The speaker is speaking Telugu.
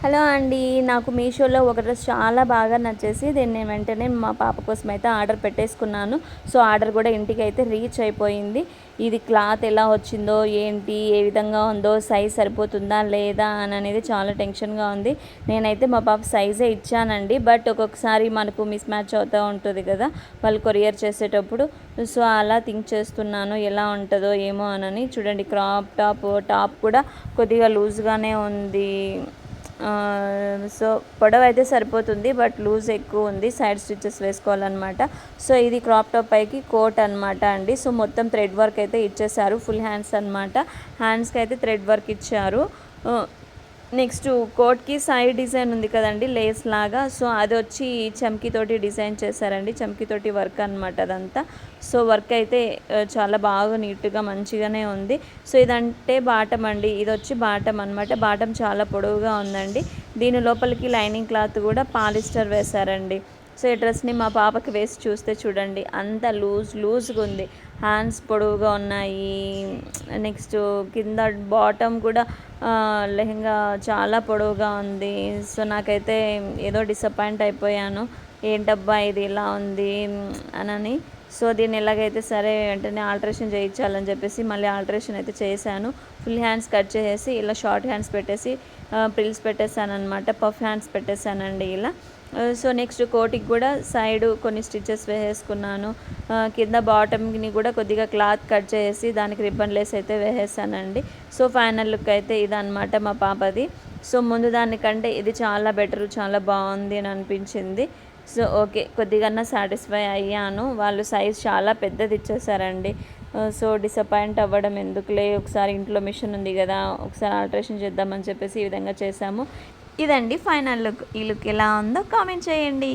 హలో అండి నాకు మీషోలో ఒక డ్రెస్ చాలా బాగా నచ్చేసి దీన్ని నేను వెంటనే మా పాప కోసం అయితే ఆర్డర్ పెట్టేసుకున్నాను. సో ఆర్డర్ కూడా ఇంటికి అయితే రీచ్ అయిపోయింది. ఇది క్లాత్ ఎలా వచ్చిందో ఏంటి ఏ విధంగా ఉందో సైజ్ సరిపోతుందా లేదా అని అనేది చాలా టెన్షన్గా ఉంది. నేనైతే మా పాప సైజే ఇచ్చానండి. బట్ ఒక్కొక్కసారి మనకు మిస్ మ్యాచ్ అవుతూ ఉంటుంది కదా వాళ్ళు కొరియర్ చేసేటప్పుడు. సో అలా థింక్ చేస్తున్నాను ఎలా ఉంటుందో ఏమో అని చూడండి క్రాప్ టాప్ టాప్ కూడా కొద్దిగా లూజ్గానే ఉంది. సో పొడవ అయితే సరిపోతుంది బట్ లూజ్ ఎక్కువ ఉంది సైడ్ స్టిచెస్ వేసుకోవాలన్నమాట. సో ఇది క్రాప్ టాప్ పైకి కోట్ అనమాట అండి. సో మొత్తం థ్రెడ్ వర్క్ అయితే ఇచ్చేసారు ఫుల్ హ్యాండ్స్ అనమాట హ్యాండ్స్కి అయితే థ్రెడ్ వర్క్ ఇచ్చారు. నెక్స్ట్ కోట్కి సైడ్ డిజైన్ ఉంది కదండి లేస్ లాగా. సో అది వచ్చి చమ్కీతోటి డిజైన్ చేశారండి. చమ్కీతోటి వర్క్ అనమాట అదంతా. సో వర్క్ అయితే చాలా బాగా నీట్గా మంచిగానే ఉంది. సో ఇదంటే బాటం అండి. ఇది వచ్చి బాటం అనమాట బాటం చాలా పొడవుగా ఉందండి. దీని లోపలికి లైనింగ్ క్లాత్ కూడా పాలిస్టర్ వేశారండి. సో ఈ డ్రెస్ని మా పాపకి వేసి చూస్తే చూడండి అంత లూజ్ లూజ్గా ఉంది. హ్యాండ్స్ పొడవుగా ఉన్నాయి. నెక్స్ట్ కింద బాటమ్ కూడా లెహంగా చాలా పొడవుగా ఉంది. సో నాకైతే ఏదో డిసప్పాయింట్ అయిపోయాను. ఏంటబ్బా ఇది ఇలా ఉంది? అని సో దీన్ని ఎలాగైతే సరే వెంటనే ఆల్టరేషన్ చేయించాలని చెప్పేసి మళ్ళీ ఆల్టరేషన్ అయితే చేశాను. ఫుల్ హ్యాండ్స్ కట్ చేసేసి ఇలా షార్ట్ హ్యాండ్స్ పెట్టేసి ప్రిల్స్ పెట్టేశాను అనమాట పఫ్ హ్యాండ్స్ పెట్టేశానండి ఇలా. సో నెక్స్ట్ కోటికి కూడా సైడ్ కొన్ని స్టిచెస్ వేసేసుకున్నాను. కింద బాటమ్ని కూడా కొద్దిగా క్లాత్ కట్ చేసి దానికి రిబ్బన్ లేస్ అయితే వేసేసానండి. సో ఫైనల్ లుక్ అయితే ఇదనమాట మా పాపది. సో ముందు దానికంటే ఇది చాలా బెటర్ చాలా బాగుంది అని అనిపించింది. సో ఓకే కొద్దిగా సాటిస్ఫై అయ్యాను. వాళ్ళు సైజ్ చాలా పెద్దది ఇచ్చేసారండి. సో డిసప్పాయింట్ అవ్వడం ఎందుకులే? ఒకసారి ఇంట్లో మిషన్ ఉంది కదా ఒకసారి ఆల్ట్రేషన్ చేద్దామని చెప్పేసి ఈ విధంగా చేసాము ఇదండి ఫైనల్ లుక్ ఈ లుక్ ఎలా ఉందో కామెంట్ చేయండి.